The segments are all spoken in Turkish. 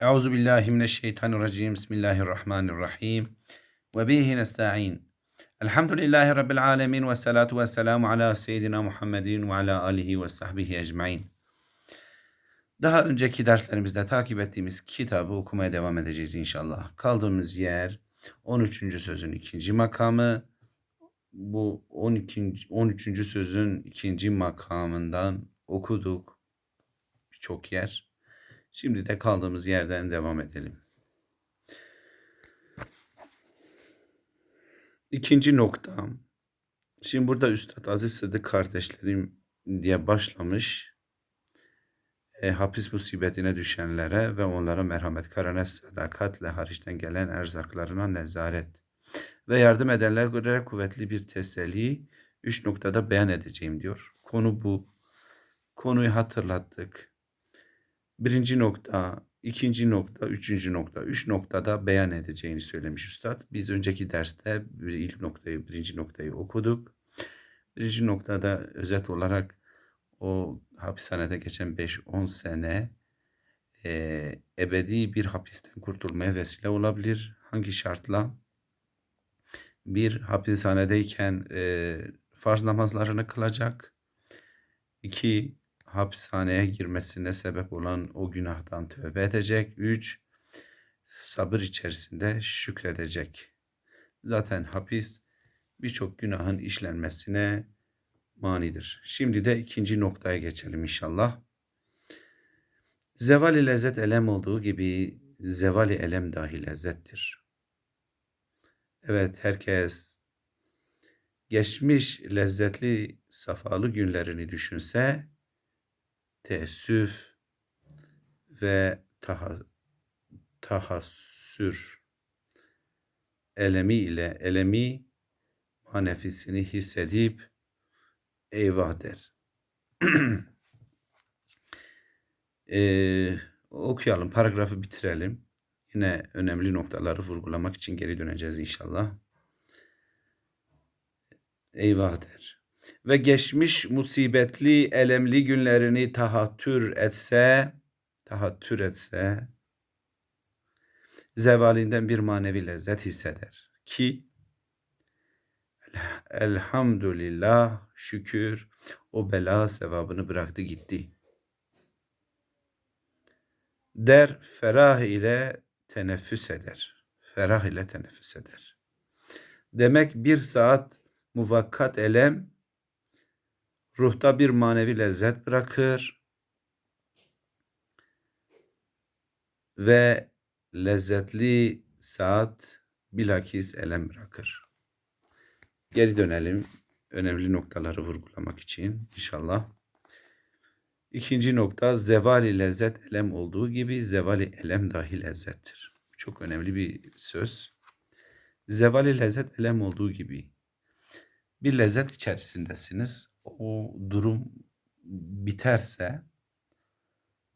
Euzu billahi mineşşeytanirracim. Bismillahirrahmanirrahim. Ve bihi nestaîn. Elhamdülillahi rabbil alamin ve salatu vesselamu ala seyyidina Muhammedin ve ala alihi ve sahbihi ecmaîn. Daha önceki derslerimizde takip ettiğimiz kitabı okumaya devam edeceğiz inşallah. Kaldığımız yer 13. sözün ikinci makamı. Bu 12. 13. sözün ikinci makamından okuduk birçok yer. Şimdi de kaldığımız yerden devam edelim. İkinci nokta. Şimdi burada Üstad Aziz Sıdık kardeşlerim diye başlamış. E, hapis musibetine düşenlere ve onlara merhamet, karane, sadakatle hariçten gelen erzaklarına nezaret ve yardım edenlere kuvvetli bir teselli üç noktada beyan edeceğim diyor. Konu bu. Konuyu hatırlattık. Birinci nokta, ikinci nokta, üçüncü nokta. Üç noktada beyan edeceğini söylemiş Üstad. Biz önceki derste ilk noktayı, birinci noktayı okuduk. Birinci noktada özet olarak o hapishanede geçen 5-10 sene e, ebedi bir hapisten kurtulmaya vesile olabilir. Hangi şartla? Bir, hapishanedeyken e, farz namazlarını kılacak. İki, hapishaneye girmesine sebep olan o günahtan tövbe edecek. Üç, sabır içerisinde şükredecek. Zaten hapis birçok günahın işlenmesine manidir. Şimdi de ikinci noktaya geçelim inşallah. Zevali lezzet elem olduğu gibi zevali elem dahi lezzettir. Evet herkes geçmiş lezzetli safalı günlerini düşünse teessüf ve taha, tahassür elemi ile elemi manefisini hissedip eyvah der. ee, okuyalım, paragrafı bitirelim. Yine önemli noktaları vurgulamak için geri döneceğiz inşallah. Eyvah der. Ve geçmiş musibetli, elemli günlerini tahattür etse, tahattür etse, zevalinden bir manevi lezzet hisseder. Ki, elhamdülillah, şükür, o bela sevabını bıraktı gitti. Der, ferah ile teneffüs eder. Ferah ile teneffüs eder. Demek bir saat muvakkat elem ruhta bir manevi lezzet bırakır ve lezzetli saat bilakis elem bırakır. Geri dönelim önemli noktaları vurgulamak için inşallah. İkinci nokta zevali lezzet elem olduğu gibi zevali elem dahi lezzettir. Çok önemli bir söz. Zevali lezzet elem olduğu gibi bir lezzet içerisindesiniz. O durum biterse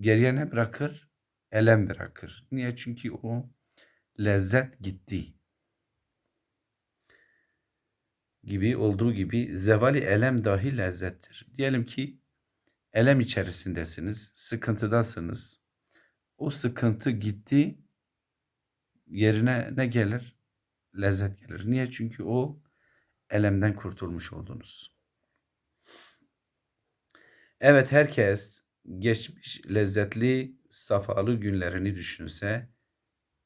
geriye ne bırakır? Elem bırakır. Niye? Çünkü o lezzet gitti. Gibi olduğu gibi zevali elem dahi lezzettir. Diyelim ki elem içerisindesiniz, sıkıntıdasınız. O sıkıntı gitti, yerine ne gelir? Lezzet gelir. Niye? Çünkü o elemden kurtulmuş oldunuz. Evet herkes geçmiş lezzetli safalı günlerini düşünse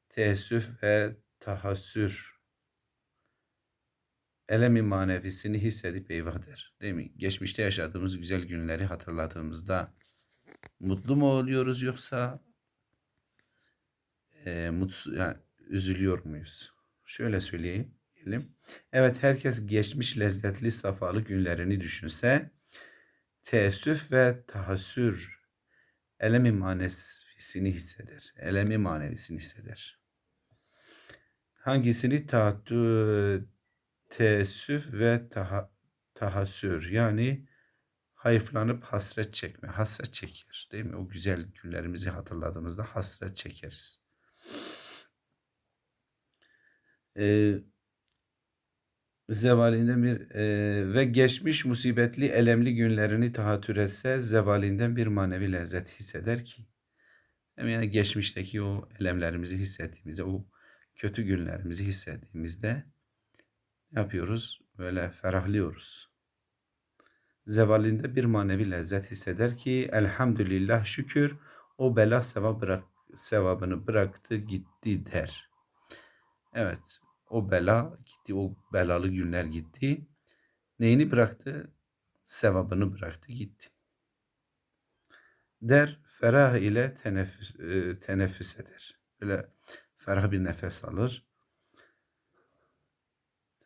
teessüf ve tahassür elemi manevisini hissedip eyvah der. Değil mi? Geçmişte yaşadığımız güzel günleri hatırladığımızda mutlu mu oluyoruz yoksa e, mutsuz, yani üzülüyor muyuz? Şöyle söyleyelim. Evet herkes geçmiş lezzetli safalı günlerini düşünse teessüf ve tahassür elemi manevisini hisseder. Elemi manevisini hisseder. Hangisini tahattü, teessüf ve taha, tahassür yani hayıflanıp hasret çekme, hasret çeker değil mi? O güzel günlerimizi hatırladığımızda hasret çekeriz. Ee, zevalinden bir e, ve geçmiş musibetli elemli günlerini tahattür etse zevalinden bir manevi lezzet hisseder ki yani geçmişteki o elemlerimizi hissettiğimizde, o kötü günlerimizi hissettiğimizde yapıyoruz? Böyle ferahlıyoruz. Zevalinde bir manevi lezzet hisseder ki elhamdülillah şükür o bela sevap bırak, sevabını bıraktı gitti der. Evet o bela gitti o belalı günler gitti. Neyini bıraktı? Sevabını bıraktı gitti. Der ferah ile teneffüs, e, teneffüs eder. Böyle ferah bir nefes alır.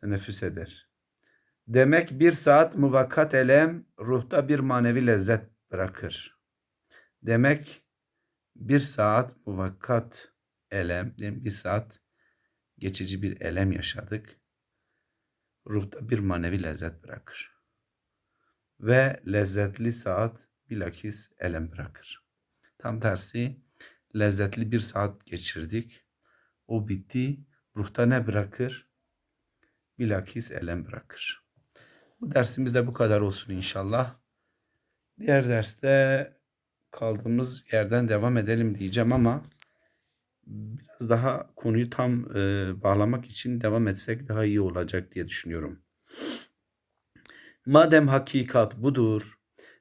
Teneffüs eder. Demek bir saat muvakkat elem ruhta bir manevi lezzet bırakır. Demek bir saat muvakkat elem, bir saat geçici bir elem yaşadık. Ruhta bir manevi lezzet bırakır. Ve lezzetli saat bilakis elem bırakır. Tam tersi lezzetli bir saat geçirdik. O bitti. Ruhta ne bırakır? Bilakis elem bırakır. Bu dersimiz de bu kadar olsun inşallah. Diğer derste kaldığımız yerden devam edelim diyeceğim ama biraz daha konuyu tam e, bağlamak için devam etsek daha iyi olacak diye düşünüyorum. Madem hakikat budur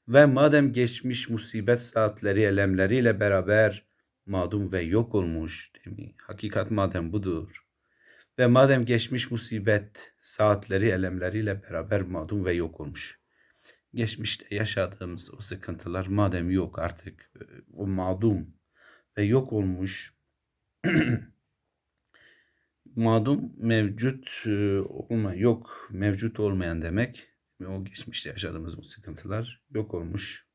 ve madem geçmiş musibet saatleri elemleriyle beraber madum ve yok olmuş değil mi? Hakikat madem budur ve madem geçmiş musibet saatleri elemleriyle beraber madum ve yok olmuş. Geçmişte yaşadığımız o sıkıntılar madem yok artık o madum ve yok olmuş madum mevcut olma yok mevcut olmayan demek ve o geçmişte yaşadığımız bu sıkıntılar yok olmuş.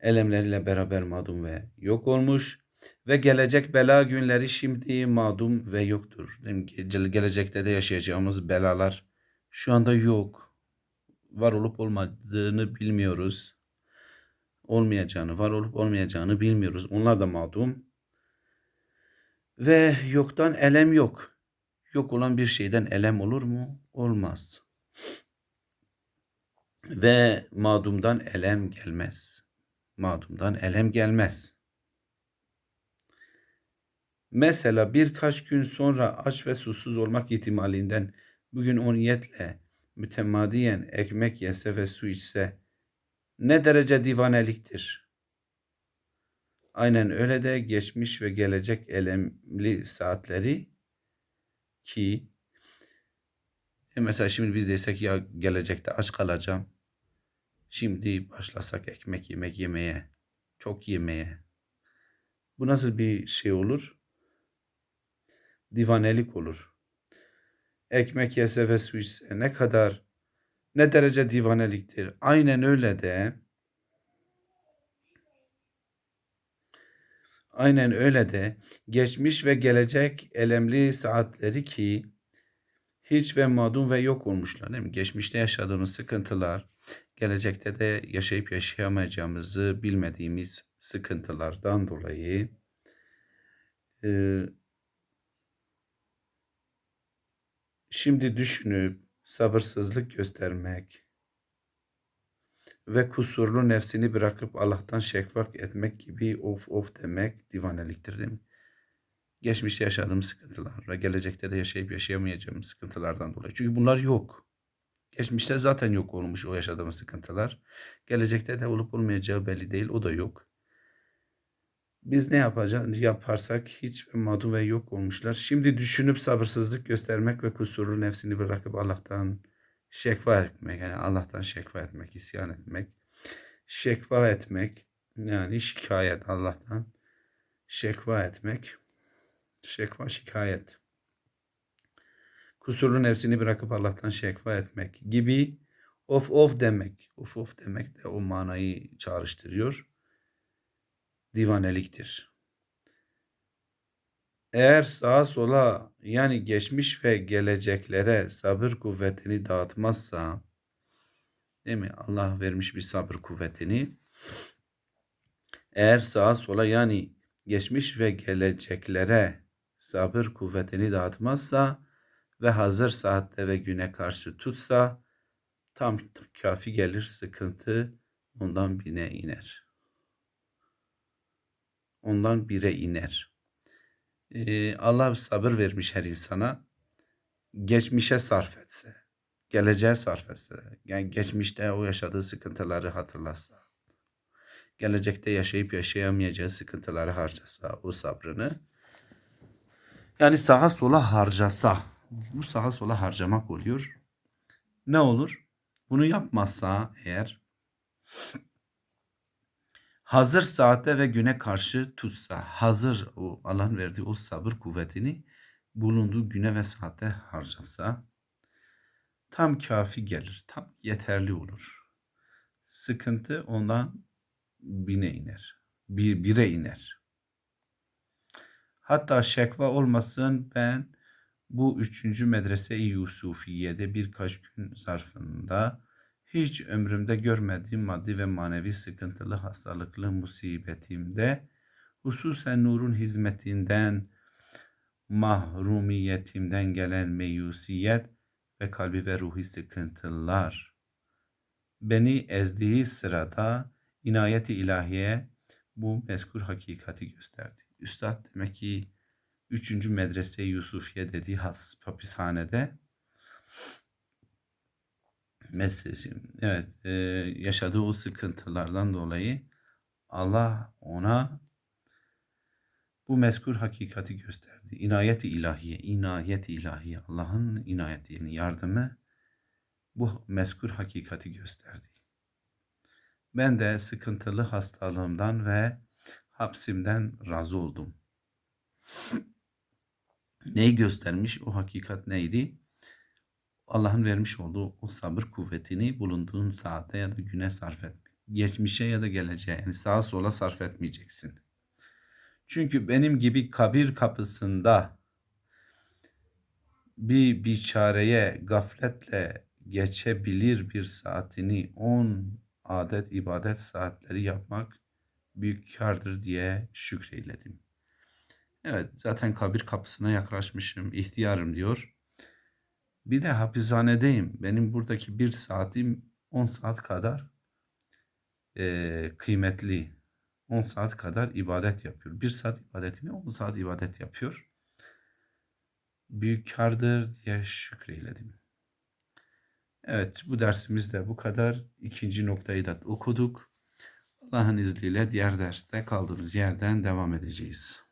Elemleriyle beraber madum ve yok olmuş ve gelecek bela günleri şimdi madum ve yoktur. Gelecekte de yaşayacağımız belalar şu anda yok. Var olup olmadığını bilmiyoruz. Olmayacağını, var olup olmayacağını bilmiyoruz. Onlar da madum. Ve yoktan elem yok. Yok olan bir şeyden elem olur mu? Olmaz. Ve madumdan elem gelmez. Madumdan elem gelmez. Mesela birkaç gün sonra aç ve susuz olmak ihtimalinden bugün o niyetle mütemadiyen ekmek yese ve su içse ne derece divaneliktir? Aynen öyle de geçmiş ve gelecek elemli saatleri ki e mesela şimdi biz desek ya gelecekte aç kalacağım. Şimdi başlasak ekmek yemek yemeye, çok yemeye. Bu nasıl bir şey olur? Divanelik olur. Ekmek yese ve su içse ne kadar, ne derece divaneliktir. Aynen öyle de Aynen öyle de geçmiş ve gelecek elemli saatleri ki hiç ve madum ve yok olmuşlar değil mi? Geçmişte yaşadığımız sıkıntılar, gelecekte de yaşayıp yaşayamayacağımızı bilmediğimiz sıkıntılardan dolayı e, şimdi düşünüp sabırsızlık göstermek ve kusurlu nefsini bırakıp Allah'tan şekvak etmek gibi of of demek divaneliktir değil mi? geçmişte yaşadığım sıkıntılar ve gelecekte de yaşayıp yaşayamayacağım sıkıntılardan dolayı. Çünkü bunlar yok. Geçmişte zaten yok olmuş o yaşadığımız sıkıntılar. Gelecekte de olup olmayacağı belli değil. O da yok. Biz ne yapacağız? Yaparsak hiç madum ve yok olmuşlar. Şimdi düşünüp sabırsızlık göstermek ve kusurlu nefsini bırakıp Allah'tan şekva etmek. Yani Allah'tan şekva etmek, isyan etmek. Şekva etmek yani şikayet Allah'tan şekva etmek şekva şikayet. Kusurlu nefsini bırakıp Allah'tan şekva etmek gibi of of demek. Of of demek de o manayı çağrıştırıyor. Divaneliktir. Eğer sağa sola yani geçmiş ve geleceklere sabır kuvvetini dağıtmazsa değil mi? Allah vermiş bir sabır kuvvetini. Eğer sağa sola yani geçmiş ve geleceklere sabır kuvvetini dağıtmazsa ve hazır saatte ve güne karşı tutsa tam kafi gelir sıkıntı ondan bine iner. Ondan bire iner. Ee, Allah sabır vermiş her insana. Geçmişe sarf etse, geleceğe sarf etse, yani geçmişte o yaşadığı sıkıntıları hatırlasa, gelecekte yaşayıp yaşayamayacağı sıkıntıları harcasa, o sabrını, yani sağa sola harcasa, bu sağa sola harcamak oluyor. Ne olur? Bunu yapmazsa eğer hazır saatte ve güne karşı tutsa, hazır o Allah'ın verdiği o sabır kuvvetini bulunduğu güne ve saatte harcasa tam kafi gelir, tam yeterli olur. Sıkıntı ondan bine iner, bir, bire iner. Hatta şekva olmasın ben bu üçüncü medrese-i Yusufiye'de birkaç gün zarfında hiç ömrümde görmediğim maddi ve manevi sıkıntılı, hastalıklı musibetimde, hususen nurun hizmetinden, mahrumiyetimden gelen meyusiyet ve kalbi ve ruhi sıkıntılar, beni ezdiği sırada inayeti ilahiye bu mezkur hakikati gösterdi. Üstad demek ki 3. medrese Yusufiye dediği has, hapishanede meselesi, evet e, yaşadığı o sıkıntılardan dolayı Allah ona bu mezkur hakikati gösterdi. İnayet-i ilahiye, inayet-i ilahiye, Allah'ın inayeti yani yardımı bu mezkur hakikati gösterdi. Ben de sıkıntılı hastalığımdan ve hapsimden razı oldum. Neyi göstermiş? O hakikat neydi? Allah'ın vermiş olduğu o sabır kuvvetini bulunduğun saate ya da güne sarf etmek. Geçmişe ya da geleceğe yani sağa sola sarf etmeyeceksin. Çünkü benim gibi kabir kapısında bir biçareye gafletle geçebilir bir saatini 10 adet ibadet saatleri yapmak büyük kardır diye şükreyledim. Evet zaten kabir kapısına yaklaşmışım, ihtiyarım diyor. Bir de hapishanedeyim. Benim buradaki bir saatim 10 saat kadar e, kıymetli. 10 saat kadar ibadet yapıyor. Bir saat ibadetini 10 saat ibadet yapıyor. Büyük kardır diye şükreyledim. Evet bu dersimiz de bu kadar. İkinci noktayı da okuduk. Allah'ın izniyle diğer derste kaldığımız yerden devam edeceğiz.